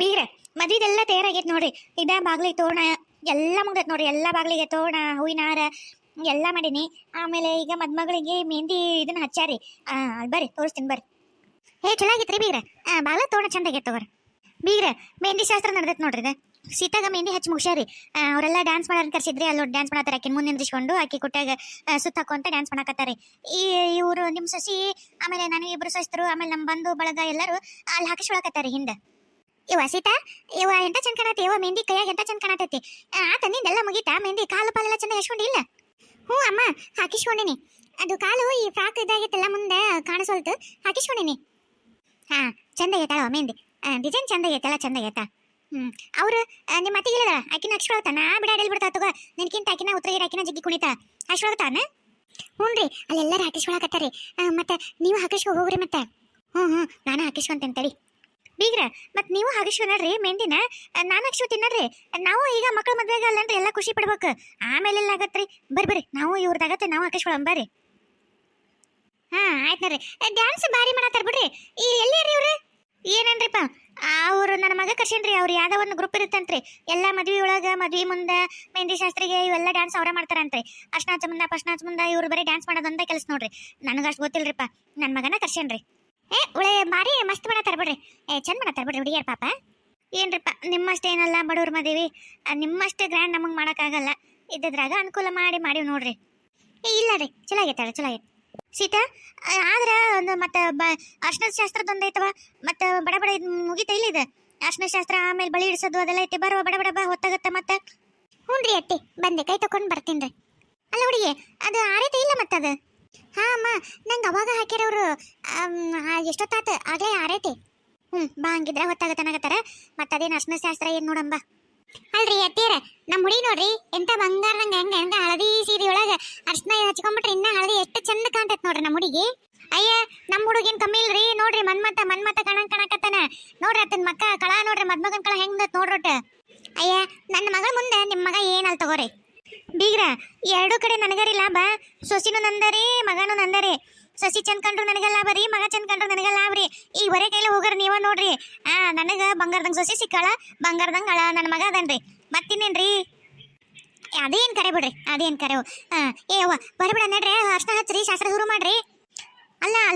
ಬೀಗ್ರೆ, ಮದ್ವಿದೆಲ್ಲ ತಯಾರಾಗೈತೆ ನೋಡ್ರಿ. ಇದ ಬಾಗ್ಲಿಗೆ ತೋರಣ, ಎಲ್ಲ ಮುಗ್ದೈತೆ ನೋಡ್ರಿ. ಎಲ್ಲ ಬಾಗ್ಲಿಗೆ ತೋರಣ ಹೂವಿನ ಹಾರ ಎಲ್ಲ ಮಾಡೀನಿ. ಆಮೇಲೆ ಈಗ ಮದ್ಮಗಳಿಗೆ ಮೆಹಂದಿ ಇದನ್ನ ಹಚ್ಚಾರಿ. ಬರ್ರಿ, ತೋರಿಸ್ತೀನಿ ಬರ್ರಿ. ಏ ಚಲೋ ಆಗೈತ್ರಿ ಬೀಗ್ರೆ ಬಾಗ್ಲ ತೋರಣ ಚಂದ ಆಗೈತೆ ತಗೋರಿ. ಬೀಗ್ರೆ, ಮೆಹಂದಿ ಶಾಸ್ತ್ರ ನಡೆದೈತೆ ನೋಡ್ರಿ ಇದು. ಸೀತಾಗ ಮೆಹಂದಿ ಹಚ್ಚಿ ಮುಗಿಸ್ಯಾರಿ. ಅವರೆಲ್ಲ ಡ್ಯಾನ್ಸ್ ಮಾಡೋನ್ ಕರ್ಸಿದ್ರಿ ಅಲ್ಲಿ ಡ್ಯಾನ್ಸ್ ಮಾಡತ್ತಾರ ಆಕಿನ ಮುಂದೆ ನಿಂದ್ರಿಸ್ಕೊಂಡು, ಆಕಿ ಕುಟ್ಟಾಗ ಸುತ್ತ ಹಾಕೊಂತ ಡ್ಯಾನ್ಸ್ ಮಾಡಕತ್ತಾರೆ. ಈ, ಇವರು ನಿಮ್ಮ ಸಸಿ, ಆಮೇಲೆ ನಾನು ಇಬ್ರು ಸಸ್ತರು ಆಮೇಲೆ ನಮ್ಮ ಬಂಧು, ಬಳಗ ಎಲ್ಲರೂ, ಅಲ್ಲಿ ಹಾಕಿಸ್ಕೊಳಕತ್ತಾರೆ ಹಿಂದೆ. ಇವ ಸೀತಾ ಇವ ಎಂತ ಚಂದ ಕಾಣತಿ ಇವ ಮೆಹಂದಿ ಕೈಯಾಗ ಎಂತ ಚಂದ ಕಾಣತೈತಿ? ಆತ ನಿಂದೆಲ್ಲ ಮುಗಿತಾ? ಮೆಹಂದಿ ಕಾಲು ಪಾಲೆಲ್ಲ ಚಂದ ಹಚ್ಕೊಂಡಿಲ್ಲ ಹ್ಞೂ ಅಮ್ಮ, ಹಾಕಿಸ್ಕೊಂಡಿನಿ. ಅದು ಕಾಲು ಈ ಫ್ರಾಕ್ ಇದಾಗಿತ್ತಲ್ಲ ಮುಂದೆ ಕಾಣಿಸೋಲ್ತು, ಹಾಕಿಸ್ಕೊಂಡಿನಿ. ಹಾ, ಚಂದ ಆಗೈತಲ್ಲ ಮೆಹಂದಿ? ಡಿಸೈನ್ ಚಂದ ಆಗೈತಲ್ಲ ಚಂದ ಆಗೈತಾ? ಹ್ಞೂ ಅವರು ನಿಮ್ಮ ಅತ್ತಿಗೆ ಇಲ್ಲದ ಆಕಿನ ಹಚ್ಕೊಳತಾನ ಬಿಡಾಡಿ ಬಿಡ್ತಾ ತಗೋ. ನಿನ್ಕಿಂತ ಆಕಿನ ಉತ್ತರ ಉತ್ತರಗಿರ ಆಕಿನ ಜಗ್ಗಿ ಕುಣಿತಾ? ಹ್ಞೂ ರೀ, ಅಲ್ಲೆಲ್ಲರೂ ಹಾಕಿಸ್ಕೊಳಕತ್ತಾರಿ. ಮತ್ತೆ ನೀವು ಹಾಕಿಸ್ಕೊ ಹೋಗ್ರಿ ಮತ್ತೆ. ಹ್ಞೂ ಹ್ಞೂ, ನಾನು ಹಾಕಿಸ್ಕೊಂತೇನೆ ತಡಿ. ಬೀಗ್ರ, ಮತ್ ನೀವು ಹಾಕಿಸ್ಕೊ ನೋಡ್ರಿ ಮೆಹಂದಿನ ನಾನು ಹಾಕ್ಸ್ಕೊತೀನಿ ತಿನ್ನಡ್ರಿ ನಾವು ಈಗ ಮಕ್ಕಳ ಮದ್ವೆಗೆ ಅಲ್ಲಂದ್ರೆ ಎಲ್ಲ ಖುಷಿ ಪಡ್ಬೇಕು. ಆಮೇಲೆ ಎಲ್ಲ ಆಗತ್ರಿ. ಬರ್ರಿ ಬರ್ರಿ. ನಾವು ಇವ್ರದಾಗತ್ತೆ ನಾವು ಹಾಕಿಸ್ಕೊಳಂ ಬರ್ರಿ. ಹಾ, ಆಯ್ತು ನೋಡ್ರಿ. ಡ್ಯಾನ್ಸ್ ಭಾರಿ ಮಾಡತ್ತಾರ ಬಿಡ್ರಿ. ಈ ಎಲ್ಲಿ ಇವ್ರು? ಏನನ್ರಿಪ್ಪ? ಅವ್ರು ನನ್ನ ಮಗ ಕರ್ಸೇನ್ರಿ ಅವ್ರು ಯಾವ್ದೋ ಒಂದು ಗ್ರೂಪ್ ಇರುತ್ತಂತ್ರಿ. ಎಲ್ಲ ಮದ್ವಿ ಒಳಗ, ಮದ್ವಿ ಮುಂದೆ, ಮೆಹಂದಿ ಶಾಸ್ತ್ರಿಗೆ ಇವೆಲ್ಲ ಡ್ಯಾನ್ಸ್ ಅವ್ರ ಮಾಡ್ತಾರಂತ್ರಿ. ಅರ್ಶನಾಚ ಮುಂದೆ ಪಶ್ನಾಚ ಮುಂದೆ ಇವ್ರು ಬರೀ ಡ್ಯಾನ್ಸ್ ಮಾಡೋದಂತ ಕೆಲಸ ನೋಡ್ರಿ. ನನಗೆ ಅಷ್ಟು ಗೊತ್ತಿಲ್ರಿಪ್ಪ. ನನ್ನ ಮಗನ ಕರ್ಸೇನ್ರಿ ಏ ಉಳೆ ಮಾರಿ ಮಸ್ತ್ ಮಾಡತ್ತಾರ ಬಿಡ್ರಿ ಏ, ಚಂದ ಮಾಡತ್ತಾರ ಬಿಡ್ರಿ ಹುಡುಗಿಯರ್ ಪಾಪ. ಏನ್ರಿಪ್ಪ, ನಿಮ್ಮಷ್ಟು ಏನಲ್ಲ ಬಡವ್ರ ಮದುವೆ? ನಿಮ್ಮಷ್ಟು ಗ್ರ್ಯಾಂಡ್ ನಮಗೆ ಮಾಡೋಕ್ಕಾಗಲ್ಲ. ಇದ್ದದ್ರಾಗ ಅನುಕೂಲ ಮಾಡಿ ಮಾಡಿ ನೋಡ್ರಿ. ಏ, ಇಲ್ಲ ರೀ, ಚಲೋ ಆಗೈತೆ ಚಲೋ ಆಗೈತೆ. ಸೀತಾ ಆದ್ರೆ ಒಂದು ಮತ್ತೆ ಬ ಅರ್ಶನ ಶಾಸ್ತ್ರದೊಂದು ಐತವ? ಮತ್ತೆ ಬಡ ಬಡ ಇದು ಮುಗಿತಾ ಇಲ್ಲ ಇದು? ಅರ್ಶನ ಶಾಸ್ತ್ರ ಆಮೇಲೆ ಬಳಿ ಇಡಿಸೋದು ಅದೆಲ್ಲ ಐತಿ. ಬರುವ ಬಡ ಬಡ ಬಾ, ಹೊತ್ತಾಗತ್ತೆ ಮತ್ತೆ? ಹ್ಞೂ ಅತ್ತಿ, ಬಂದೆ, ಕೈ ತಕೊಂಡು ಬರ್ತೀನಿ ರೀ. ಅಲ್ಲ ಹುಡುಗಿ, ಅದು ಆರೈತೆ ಇಲ್ಲ ಮತ್ತೆ ಅದು ಹಾ ಅಮ್ಮ, ನಂಗೆ ಅವಾಗ ಹಾಕಿರೋರು ಎಷ್ಟೊತ್ತಾತ ಆಗಲೇ ಆರೈತಿ. ಹ್ಞೂ ಬಾ ಹಂಗಿದ್ರೆ ಹೊತ್ತಾಗತ್ತನಾಗತ್ತಾರ ಮತ್ತೆ ಅದೇನು ಅರ್ಶನ ಶಾಸ್ತ್ರ ಏನು ನೋಡಂಬ ಅಲ್ರಿ ಅತ್ತೀರ ನಮ್ಮ ಹುಡುಗಿ ನೋಡ್ರಿ, ಎಂತ ನಂಗೆ ಹೆಂಗ ಹೆಂಗ ಹಳದಿ ಸೀರೆ ಒಳಗ ಅರ್ಶನ ಹಚ್ಕೊಂಡ್ಬಿಟ್ರೆ ಇನ್ನ ಹಳದಿ ಎಷ್ಟು ಚಂದ ಕಾಣ್ತೈತ್ ನೋಡ್ರಿ ನಮ್ಮ ಹುಡುಗಿ. ಅಯ್ಯ ನಮ್ಮ ಹುಡುಗಿನ್ ಕಮ್ಮಿ ಇಲ್ರಿ. ನೋಡ್ರಿ ಮನ್ಮತ ಮನ್ಮತ ಕಣಂಗ್ ಕಣಕತ್ತಾನ. ನೋಡ್ರಿ ಅತ್ತನ ಮಕ್ಕ, ಕಳ ನೋಡ್ರಿ ಮದ್ಮಗನ್ ಕಳ ಹೆಂಗ್ ನೋಡ್ರೊಟ್ಟ. ಅಯ್ಯ ನನ್ನ ಮಗಳ ಮುಂದೆ ನಿಮ್ಮ ಮಗ ಏನಲ್ ತಗೋರಿ. ಬೀಗ್ರ, ಎರಡು ಕಡೆ ನನಗರಿ ಲಾಭ ಸೊಸಿನೂ ನಂದರಿ, ಮಗನೂ ನಂದರಿ. ಸಸಿ ಚಂದ್ ಕಂಡ್ರು ನನಗೆ ಲಾಭ ರೀ ಮಗ ಚಂದ್ ಕಂಡ್ರು ನನಗೆ ಲಾಭ ರೀ ಈ ಹೊರೆ ಕೈಲಿ ಹೋಗ್ರಿ ನೀವ ನೋಡ್ರಿ. ಆ, ನನಗ ಬಂಗಾರದಂಗ ಸೊಸಿ ಸಿಕ್ಕಳ, ಬಂಗಾರದಂಗ ಅಳ, ನನ್ನ ಮಗ ಅದನ್ರಿ. ಮತ್ತಿನ್ನೇನ್ರಿ? ಅದೇನ್ ಕರೆ ಬಿಡ್ರಿ, ಅದೇನ್ ಕರೆ? ಹಾ ಏ ಅವ್ವ ಬರ್ಬಿಡ ನಡ್ರಿ, ಅರ್ಶನ ಹಚ್ರಿ ಶಾಸ್ತ್ರ ಶುರು ಮಾಡ್ರಿ.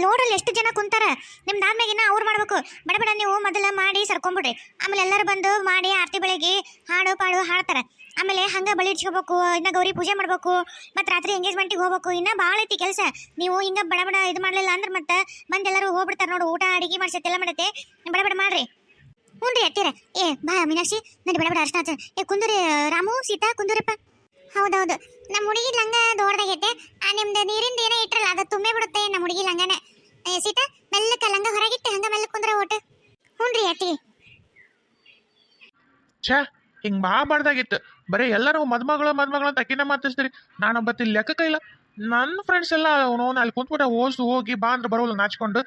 ಅಲ್ಲ ಎಷ್ಟು ಜನ ಕುಂತಾರ? ನಿಮ್ದು ಆದ್ಮೇಗಿನ ಅವ್ರು ಮಾಡ್ಬೇಕು. ಬಡ ಬಡ, ನೀವು ಮೊದಲ ಮಾಡಿ ಸರ್ಕೊಂಬಿಡ್ರಿ. ಆಮೇಲೆ ಎಲ್ಲರೂ ಬಂದು ಮಾಡಿ ಆರತಿ ಬೆಳಗ್ಗೆ ಹಾಡು, ಪಾಡು ಹಾಡ್ತಾರೆ. ಆಮೇಲೆ ಹಂಗೆ ಬಳಿ ಇಟ್ಕೋಬೇಕು ಇನ್ನ ಗೌರಿ ಪೂಜೆ ಮಾಡಬೇಕು, ಮತ್ತು ರಾತ್ರಿ ಎಂಗೇಜ್ಮೆಂಟಿಗೆ ಹೋಗ್ಬೇಕು. ಇನ್ನ ಭಾಳ ಐತಿ ಕೆಲಸ. ನೀವು ಹಿಂಗೆ ಬಡ ಬಡ ಇದು ಮಾಡಲಿಲ್ಲ ಅಂದ್ರೆ ಮತ್ತೆ ಬಂದು ಎಲ್ಲರೂ ಹೋಗ್ಬಿಡ್ತಾರೆ ನೋಡು. ಊಟ, ಅಡಿಗೆ ಮಾಡ್ಸತ್ತೆ ಎಲ್ಲ ಮಾಡತ್ತೆ. ಬಡ ಬಡ ಮಾಡ್ರಿ. ಹ್ಞೂ ರೀ ಅತ್ತೀರ ಏ, ಬಾ ಮೀನಾಕ್ಷಿ. ನನ್ನ ಬಡ ಬಡ ಅರ್ಶನ. ಏ, ಕುಂದೂರಿ, ರಾಮು, ಸೀತಾ, ಕುಂದುರಪ್ಪ. ಹೌದೌದು. ನಮ್ಮ ಹುಡುಗಿ ಲಂಗ ದೊಡ್ಡದಾಗೈತೆ. ಆ ನಿಮ್ದು ನೀರಿಂದ ಏನೋ ಇಟ್ರಲ್ಲ, ಅದು ತುಂಬೆ ಬಿಡುತ್ತೆ ನಮ್ಮ ಹುಡುಗಿ ಲಂಗನ. ಸೀತಾ ಮೆಲ್ಲಕ ಲಂಗ ಹೊರಗಿಟ್ಟು ಹಂಗ ಮೆಲ್ಲ ಕುಂದ್ರೆ ಓಟ. ಹ್ಞೂ ರೀ ಅತ್ತಿ. ಛೇ, ಹಿಂಗೆ ಮಾಡಬಾರ್ದಾಗಿತ್ತು ಬರೀ ಎಲ್ಲರೂ ಮದ್ಮಗಳು ಮದ್ಮಗಳು ಅಂತ ಅಕ್ಕಿನ ಮಾತಾಡ್ತೀರಿ ನಾನು ಬತ್ತಿ ಕೈ ಇಲ್ಲ. ನನ್ನ ಫ್ರೆಂಡ್ಸ್ ಎಲ್ಲ ಅವನು ಅಲ್ಲಿ ಕುಂತ್ಬಿಟ್ಟು ಓಸು ಹೋಗಿ ಬಾ ಅಂದ್ರೆ ಬರೋಲ್ಲ ನಾಚ್ಕೊಂಡು.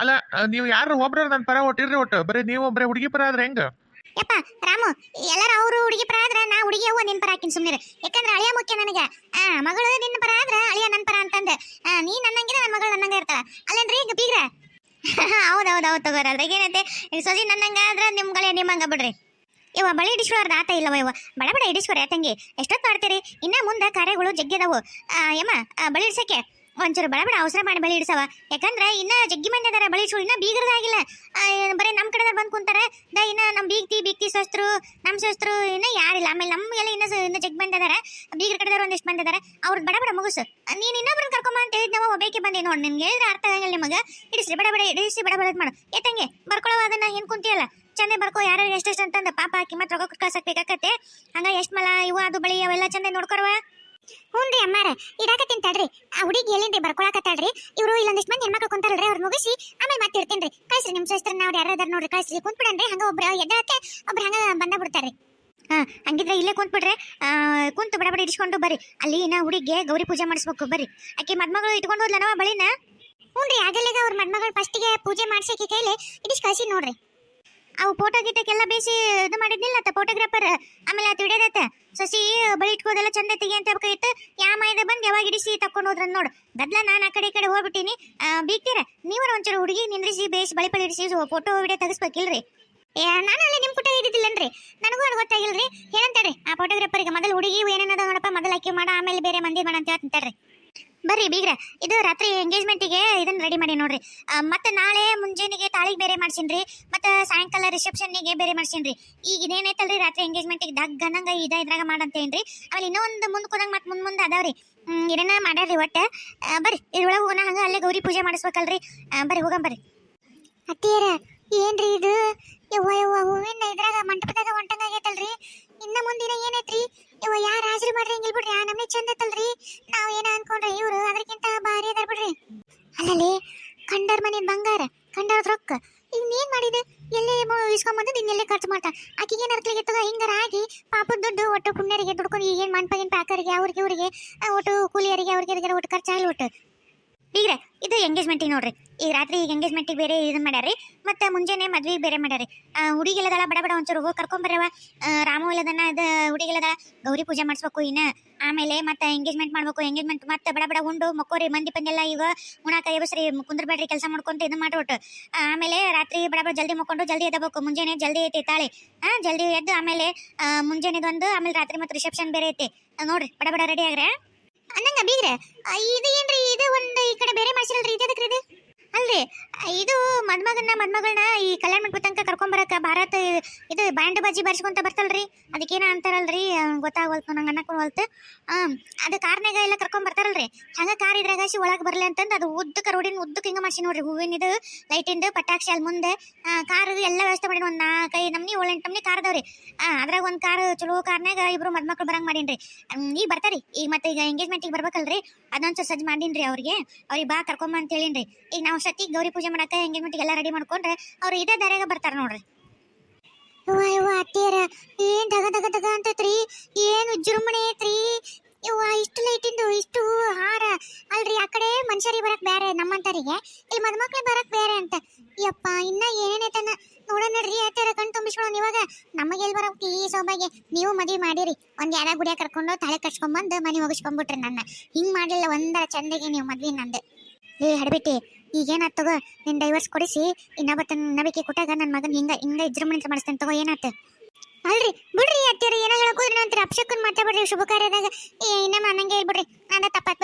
ಅಲ್ಲ, ನೀವು ಯಾರು ಒಬ್ರು ನನ್ನ ಪರ ಒಟ್ಟಿರ್ರಿ ಒಟ್ಟು. ಬರೀ ನೀವು ಬರೀ ಹುಡುಗಿ ಪರ ಆದ್ರೆ ಹೆಂಗೆ? ಯಪ್ಪ ರಾಮು ಎಲ್ಲರ ಅವರು ಹುಡುಗಿ ಪರ ಆದ್ರೆ ನಾ ಹುಡುಗಿ ಅವ್ವ ನಿನ್ ಪರ ಹಾಕಿನ ಸುಮ್ಮನೆ ಯಾಕಂದ್ರೆ ಅಳಿಯ ಮುಖ್ಯ ನನಗೆ. ಆ ಮಗಳು ನಿನ್ನ ಪರ ಆದ್ರೆ ಅಳಿಯ ನನ್ನ ಪರ ಅಂತಂದೆ. ಆ, ನೀ ನನ್ನಂಗಿರ ನನ್ನ ಮಗಳು ನನ್ನಂಗ ಇರ್ತಾಳ. ಅಲ್ಲೇನ್ರಿ ಈಗ ಬೀಗ್ರ? ಹೌದೌದು ಹೌದು ತಗೋರ ಅದ್ರಾಗ ಏನೈತೆ? ಈಗ ಸೊಸಿ ನನ್ನಂಗ ಆದ್ರೆ ನಿಮ್ಮ ಗೆಳೆಯ ನಿಮ್ಮಂಗ ಬಿಡ್ರಿ. ಇವ ಬಳಿ ಇಡಿಸ್ಕೊಳಾರ್ದ ಆತ ಇಲ್ಲವ ಇವ ಬಡ ಬಡ ಇಡಿಸ್ಕೊರಿ ತಂಗಿ? ಎಷ್ಟೊತ್ತು ಮಾಡ್ತೀರಿ? ಇನ್ನ ಮುಂದೆ ಕಾರ್ಯಗಳು ಜಗ್ಗಿದಾವು ಯಮ್ಮ ಬಳಿ ಇಡ್ಸಕ್ಕೆ ಒಂಚೂರು ಬಡ ಬಡ ಅವಸರ ಮಾಡಿ ಬಳಿ ಇಡ್ಸವ. ಯಾಕಂದ್ರೆ ಇನ್ನ ಜಗ್ಗಿ ಮಂದಿ ಅದಾರ ಬಳಿ ಇಡ್ಸು ಇನ್ನ ಬೀಗರದಾಗಿಲ್ಲ ಬರೀ ನಮ್ಮ ಕಡೆ ಬಂದು ಕುಂತಾರೆ, ದ ಇನ್ನ ನಮ್ಮ ಬೀಗ್ತಿ ಬೀಗ್ತಿ ಸೊಸ್ತರು ನಮ್ಮ ಸೊಸ್ತರು ಇನ್ನ ಯಾರಿಲ್ಲ ಆಮೇಲೆ ನಮಗೆಲ್ಲ ಇನ್ನ ಇನ್ನ ಜಗ್ ಮಂದಿ ಅದಾರ, ಬೀಗರ ಕಡೆದವ್ರು ಒಂದಿಷ್ಟು ಮಂದಿ ಅವ್ರದ್ದು ಬಡ ಬಡ ಮುಗಿಸು. ನೀನು ಇನ್ನೊಬ್ರನ್ನ ಕರ್ಕೊಂಬ ಅಂತ ಹೇಳಿದ್ ನಾವು ಒಬ್ಬಕ್ಕೆ ಬಂದೆ ನೋಡಿ, ನಿನ್ಗೆ ಹೇಳಿದ್ರೆ ಅರ್ಥ ಆಗಲ್ಲ ನಿಮಗೆ. ಇಡಿಸ್ರಿ ಬಡ ಬಡ ಇಡಿಸಿ ಬಡ ಬಡ ಮಾಡು ಏತಂಗೆ ಬರ್ಕೊಳ್ಳೋ ಅದನ್ನ, ಏನ್ ಕುಂತಿಯಲ್ಲ? ಚಂದ ಬರ್ಕೋ, ಯಾರು ಎಷ್ಟೆಷ್ಟು ಅಂತಂದ ಪಾಪ ಹಾಕಿ ಮತ್ತೆ ರೊಕ್ಕ ಕಳ್ಸಕ್ ಹಂಗ ಎಷ್ಟು ಮಲ ಇವು, ಅದು ಬಳಿ ಅವೆಲ್ಲ ಚಂದ ನೋಡ್ಕೊರ್ವ ಹ್ಞೂನ್ರಿ ಅಮ್ಮಾರ, ಇಡಾಕತ್ತೀನಿ ತಡ್ರಿ. ಆ ಹುಡುಗಿ ಎಲ್ಲಿಂದ್ರಿ ಬರ್ಕೊಳಕತ್ತಾಳ್ರಿ? ಇವರು ಇಲ್ಲೊಂದಿಷ್ಟು ಮಂದಿ ಹೆಣ್ಮಕ್ಳು ಕುಂತಾರಲ್ರಿ, ಅವ್ರು ಮುಗಿಸಿ ಆಮೇಲೆ ಮತ್ತೆ ಇರ್ತೀನಿ ರೀ ಕಳ್ಸ್ರಿ ನಿಮ್ಮ ಸಿಸ್ಟರ್ ನಾವು ಯಾರು ಅದಾರ ನೋಡ್ರಿ, ಕಳ್ಸ್ರಿ. ಕುಂತ್ಬಿಡನ್ರಿ, ಹಂಗ ಒಬ್ರು ಎದ್ದಾಕೆ ಒಬ್ರು ಹಂಗ ಬಂದ ಬಿಡ್ತಾರ್ರಿ. ಹಾ, ಹಂಗಿದ್ರೆ ಇಲ್ಲೇ ಕುಂತ್ಬಿಡ್ರೆ. ಕುಂತು ಬಡ ಬಡ ಇಡಿಸ್ಕೊಂಡು ಬರ್ರಿ. ಅಲ್ಲಿ ನಾ ಹುಡುಗಿಗೆ ಗೌರಿ ಪೂಜೆ ಮಾಡಿಸ್ಬೇಕು ಬರ್ರಿ. ಆಕೆ ಮದ್ಮಗಳು ಇಟ್ಕೊಂಡು ಹೋದ್ಲನವ ಬಳಿನ? ಹ್ಞೂನ್ರಿ ಆಗಲ್ಲಿಗ ಅವ್ರ ಮದ್ಮಗಳ ಫಸ್ಟಿಗೆ ಪೂಜೆ ಮಾಡ್ಸಕ್ಕೆ ಕೈಲಿ ಇಡಿಸ್ ಕಳ್ಸಿ ನೋಡ್ರಿ. ಅವು ಫೋಟೋ ಗೀಟಕ್ಕೆಲ್ಲ ಬೇಸಿ ಇದು ಮಾಡಿದ್ನಿಲ್ಲ ಅತ್ತ ಫೋಟೋಗ್ರಾಫರ್ ಆಮೇಲೆ ಅದು ಹಿಡಿಯೋದತ್ತ ಸಸಿ, ಬಳಿ ಇಟ್ಕೋದೆಲ್ಲ ಚಂದ ತೆಗಿ ಅಂತ ಹೇಳ್ಬೇಕಾಗಿತ್ತು. ಯಾ ಮೈದ ಬಂದು ಯಾವಾಗ ಹಿಡಿಸಿ ತಕೊಂಡು ಹೋದ್ರ ನೋಡು. ಗದ್ಲ ನಾನು ಆ ಕಡೆ ಈ ಕಡೆ ಹೋಗ್ಬಿಟ್ಟಿನಿ. ಬೀಗ್ತೀರ? ನೀವರ ಒಂಚೂರು ಹುಡುಗಿ ನಿಂದ್ರಿಸಿ ಬೇಸ್ ಬಳಿ ಪಳಿ ಇಡಿಸಿ ಫೋಟೋ ವಿಡಿಯೋ ತೆಗಿಸ್ಬೇಕಿಲ್ರಿ? ಏ, ನಾನು ಅಲ್ಲೇ ನಿಮ್ಮ ಪುಟ್ಟ ಹಿಡಿದಿಲ್ಲನ್ರಿ ನನಗೂ ಅದು ಗೊತ್ತಾಗಿಲ್ರಿ. ಏನಂತಾಡ್ರಿ ಆ ಫೋಟೋಗ್ರಾಫರ್ಗೆ ಮೊದಲು ಹುಡುಗಿ ಏನೇನದ ನೋಡಪ್ಪ, ಮೊದಲು ಅಕ್ಕಿ ಮಾಡ, ಆಮೇಲೆ ಬೇರೆ ಮಂದಿ ಮಾಡ ಅಂತ ಹೇಳ್ತಾರ್ರಿ ಬರ್ರಿ ಬೀಗ್ರ, ಇದು ರಾತ್ರಿ ಎಂಗೇಜ್ಮೆಂಟಿಗೆ ಇದನ್ನ ರೆಡಿ ಮಾಡಿ ನೋಡ್ರಿ. ಮತ್ತೆ ನಾಳೆ ಮುಂಜಾನೆಗೆ ತಾಳಿಗೆ ಬೇರೆ ಮಾಡ್ಸಿನ್ರಿ, ಮತ್ತೆ ಸಾಯಂಕಾಲ ರಿಸೆಪ್ಷನ್ನಿಗೆ ಬೇರೆ ಮಾಡ್ಸಿನ್ರಿ. ಈಗ ಇದೇನೈತಲ್ರಿ ರಾತ್ರಿ ಎಂಗೇಜ್ಮೆಂಟಿಗೆ ದಗ್ ಅನ್ನಂಗ ಇದ ಇದ್ರಾಗ ಮಾಡಂತೇನ್ರಿ ಆಮೇಲೆ ಇನ್ನೊಂದು ಮುಂದೆ ಕೂದಂಗ ಮತ್ತೆ ಮುಂದ್ ಮುಂದೆ ಅದಾವ್ರಿ. ಇದನ್ನ ಮಾಡ್ಯಾರ್ರಿ ಒಟ್ಟ? ಬರ್ರಿ, ಇದ್ರೊಳಗೆ ಹೋಗೋಣ, ಹಂಗ ಅಲ್ಲೇ ಗೌರಿ ಪೂಜೆ ಮಾಡಿಸ್ಬೇಕಲ್ರಿ. ಬರ್ರಿ ಹೋಗಂ ಬರ್ರಿ. ಅತ್ತಿಯರ, ಏನ್ರಿ ಇದು? ಯವ್ವ ಯವ್ವ ಹೂವಿನ ಇದ್ರಾಗ ಮಂಟಪದಾಗ ಆಗೈತಲ್ರಿ? ಇನ್ನ ಮುಂದಿನ ಏನೈತ್ರಿ? ಯವ್ವ, ಯಾರ ಹಾಜರಿ ಮಾಡ್ರಿ, ಹಿಂಗಿಲ್ ಬಿಡ್ರಿ. ಆ ಚಂದ ಐತಲ್ರಿ. ನಾವ್ ಏನ ಅನ್ಕೊಂಡ್ರಿ, ಇವ್ರು ಅದಕ್ಕಿಂತ ಭಾರಿ ಅದಾರ ಬಿಡ್ರಿ. ಅಲ್ಲಲ್ಲಿ, ಕಂಡರ್ ಮನೆ ಬಂಗಾರ, ಕಂಡರ್ ರೊಕ್ಕ. ಇನ್ನೇನ್ ಮಾಡಿದೆ? ಎಲ್ಲೇ ಇಸ್ಕೊಂಬಂದು ಇನ್ನೆಲ್ಲೇ ಖರ್ಚು ಮಾಡ್ತಾ. ಆಕಿಗೆ ಏನ್ ಅರ್ಕಲಿಗೆ ತಗೋ ಹಿಂಗಾರ ಆಗಿ ಪಾಪದ ದುಡ್ಡು ಒಟ್ಟು ಪುಣ್ಯರಿಗೆ ದುಡ್ಕೊಂಡು, ಈಗೇನ್ ಮಣ್ಪಗಿನ ಪ್ಯಾಕರಿಗೆ, ಅವ್ರಿಗೆ, ಇವ್ರಿಗೆ ಒಟ್ಟು ಕೂಲಿಯರಿಗೆ, ಅವ್ರಿಗೆ ಒಟ್ಟು ಖರ್ಚಾಗಲಿ ಒಟ್ಟು. ಬೀಗ್ರೆ ಇದು ಎಂಗೇಜ್ಮೆಂಟಿಗೆ ನೋಡ್ರಿ. ಈ ರಾತ್ರಿ ಈಗ ಎಂಗೇಜ್ಮೆಂಟಿಗೆ ಬೇರೆ ಇದು ಮಾಡ್ಯಾರಿ ಮತ್ತೆ ಮುಂಜಾನೆ ಮದ್ವೆಗೆ ಬೇರೆ ಮಾಡ್ಯಾರಿ ಹುಡುಗಿಲ್ಲದಳ ಬಡ ಬಡ ಒಂಚೂರು ಹೋಗಿ ಕರ್ಕೊಂಬರ್ಯವ ರಾಮು ಇಲ್ಲದನ್ನ ಇದು ಹುಡುಗಿಲ್ಲದ ಗೌರಿ ಪೂಜೆ ಮಾಡಿಸ್ಬೇಕು ಇನ್ನು. ಆಮೇಲೆ ಮತ್ತೆ ಎಂಗೇಜ್ಮೆಂಟ್ ಮಾಡ್ಬೇಕು ಎಂಗೇಜ್ಮೆಂಟ್ ಮತ್ತೆ ಬಡ ಬಡ ಉಂಡು, ಮಕ್ಕೋರಿ, ಮಂದಿ ಪಂದೆಲ್ಲ ಈಗ ಉಣಾಕ ಕುಂದ್ರ ಕುಂದ್ರಬೇಡ್ರಿ ಕೆಲಸ ಮಾಡ್ಕೊಂತ ಇದು ಮಾಡ್ಬಿಟ್ಟು. ಆಮೇಲೆ ರಾತ್ರಿ ಬಡ ಬಡ ಜಲ್ದಿ ಮಕ್ಕೊಂಡು ಜಲ್ದಿ ಎದ್ದಬೇಕು, ಮುಂಜಾನೆ ಜಲ್ದಿ ಐತಿ ತಾಳಿ. ಆ, ಜಲ್ದಿ ಎದ್ದು ಆಮೇಲೆ ಮುಂಜಾನೆ ಮುಂಜಾನೆದೊಂದು, ಆಮೇಲೆ ರಾತ್ರಿ ಮತ್ತೆ ರಿಸೆಪ್ಷನ್ ಬೇರೆ ಐತಿ. ನೋಡ್ರಿ, ಬಡ ಬಡ ರೆಡಿ ಆಗ್ರೆ? ಅನ್ನಂಗ ಬೀಗ್ರೆ ಆ, ಇದು ಏನ್ರಿ ಇದು ಒಂದು ಈ ಕಡೆ ಬೇರೆ ಮಾಡ್ಸಿರಲ್ರಿ ಇದು ಎದಕ್ರಿ ಇದು ಅಲ್ರಿ, ಇದು ಮದ್ಮಗನ್ನ ಮದ್ಮಗಳನ್ನ ಈ ಕಲ್ಯಾಣ ಮಂಟಪ ತನಕ ಕರ್ಕೊಂಬರಕ ಭಾರತ ಇದು ಬ್ಯಾಂಡ್ ಬಾಜಿ ಬಾರಿಸ್ಕೊಂತ ಬರ್ತಲ್ರಿ ಅದಕ್ಕೇನ ಅಂತಾರಲ್ರಿ ಗೊತ್ತಾಗೋಲ್ತು ನಂಗೆ ಅನ್ನಕ್ಕೆ ಅದು ಕಾರ್ನಾಗ ಎಲ್ಲ ಕರ್ಕೊಂಡ್ ಬರ್ತಾರಲ್ರಿ. ಹಂಗ ಕಾರ್ ಇದ್ರಾಗ ಒಳಗೆ ಬರಲಿ ಅಂತಂದು ಅದು ಉದ್ದಕ್ಕೆ ರೋಡಿನ ಉದ್ದಕ್ಕೆ ಹಿಂಗೆ ಮಾಡ್ಸಿ ನೋಡ್ರಿ, ಹೂವಿನ ಇದು, ಲೈಟಿಂದ, ಪಟಾಕ್ಷಿ ಅಲ್ಲಿ ಮುಂದೆ. ಕಾರ್ ಎಲ್ಲ ವ್ಯವಸ್ಥೆ ಮಾಡಿ ಒಂದು ನಾಲ್ಕೈದು ನಮ್ನಿ ಏಳೆಂಟು ನಮ್ನಿ ಕಾರ್ ಅದಾವ್ರಿ. ಅದ್ರಾಗ ಒಂದು ಕಾರ್ ಚಲೋ ಕಾರ್ನಾಗ ಇಬ್ರು ಮದ್ಮಕ್ಳು ಬರಂಗೆ ಮಾಡೀನಿ ರೀ ಈಗ ಬರ್ತಾರಿ, ಈಗ ಮತ್ತೆ ಈಗ ಎಂಗೇಜ್ಮೆಂಟಿಗೆ ಬರ್ಬೇಕಲ್ರಿ. ಅದೊಂದು ಸಜ್ಜು ಮಾಡೀನ್ರಿ ಅವ್ರಿಗೆ. ಅವ್ರಿಗೆ ಬಾ ಕರ್ಕೊಂಬ ಅಂತ ಹೇಳಿನ್ರಿ. ಈಗ ನಾವು ಸತಿ ಗೌರಿ ಪೂಜೆ ಮಾಡಕ್ಕೆ ಎಂಗೇಜ್ಮೆಂಟಿಗೆ ಎಲ್ಲ ರೆಡಿ ಮಾಡ್ಕೊಂಡ್ರೆ ಅವ್ರು ಇದೇ ದಾರ್ಯಾಗ ಬರ್ತಾರ ನೋಡ್ರಿ. ಯವ್ವ ಯವ್ವ, ಅತ್ತಿಯರ, ಏನ್ ದಗ ದಗ ದಗ ಅಂತೈತ್ರಿ? ಏನು ವಿಜೃಂಭಣೆ ಐತ್ರಿ? ಯವ್ವ, ಇಷ್ಟು ಲೈಟಿಂದು, ಇಷ್ಟು ಹಾರ. ಅಲ್ರಿ, ಆ ಕಡೆ ಮನುಷ್ಯರಿಗೆ ಬರಕ್ ಬೇರೆ ನಮ್ಮಂತರಿಗೆ. ಇಲ್ಲಿ ಮದ್ಮಕ್ಳಿಗೆ ಬರಕ್ ಬೇರೆ ಅಂತ. ಯಪ್ಪ, ಇನ್ನ ಏನೇನೈತನ ಇವಾಗ ನಮಗೆ ಎಲ್ಲಿ ಬರೋಕೆ ಈ ಸೌಭಾಗ್ಯ? ನೀವು ಮದುವೆ ಮಾಡಿರಿ. ಒಂದ್ ಯಾರ ಗುಡಿಯ ಕರ್ಕೊಂಡು ತಲೆ ಕಟ್ಸ್ಕೊಂಬಂದು ಮನೆ ಹೋಗಿಸ್ಕೊಂಡ್ಬಿಟ್ರಿ ನನ್ನ. ಹಿಂಗ್ ಮಾಡಲಿಲ್ಲ ಒಂದರ ಚಂದಗೆ ನೀವು ಮದ್ವೆ ನಂದು. ಏ, ಹಡಬಿಟ್ಟಿ, ಈಗೇನಾತ್ ತಗೋ? ನಿನ್ ಡೈವರ್ಸ್ ಕೊಡಿಸಿ ಇನ್ನೊಬ್ಬತ್ತ ನಂಬಿಕೆ ಕೊಟ್ಟಾಗ ನನ್ನ ಮಗನ ಹಿಂಗ ಹಿಂಗ ವಿಜೃಂಭಣೆ ಮಾಡಿಸ್ತೇನೆ ತಗೋ, ಏನಾತ? ಅಲ್ರಿ, ಬಿಡ್ರಿ ಅತ್ತಿಯರ ಏನೋ ಹೇಳಕೋದ್ರಿ ನಂತರ ಅಪ್ಶಕ್ಕನ್ ಮಾತಾಡ್ಬಿಡ್ರಿ ಶುಭ ಕಾರ್ಯದಾಗ. ಏ ಇನ್ನೊಮ್ಮೆ ಅನ್ನಂಗೆ ಹೇಳ್ಬಿಡ್ರಿ. ನಾನು ತಪ್ಪಾತ್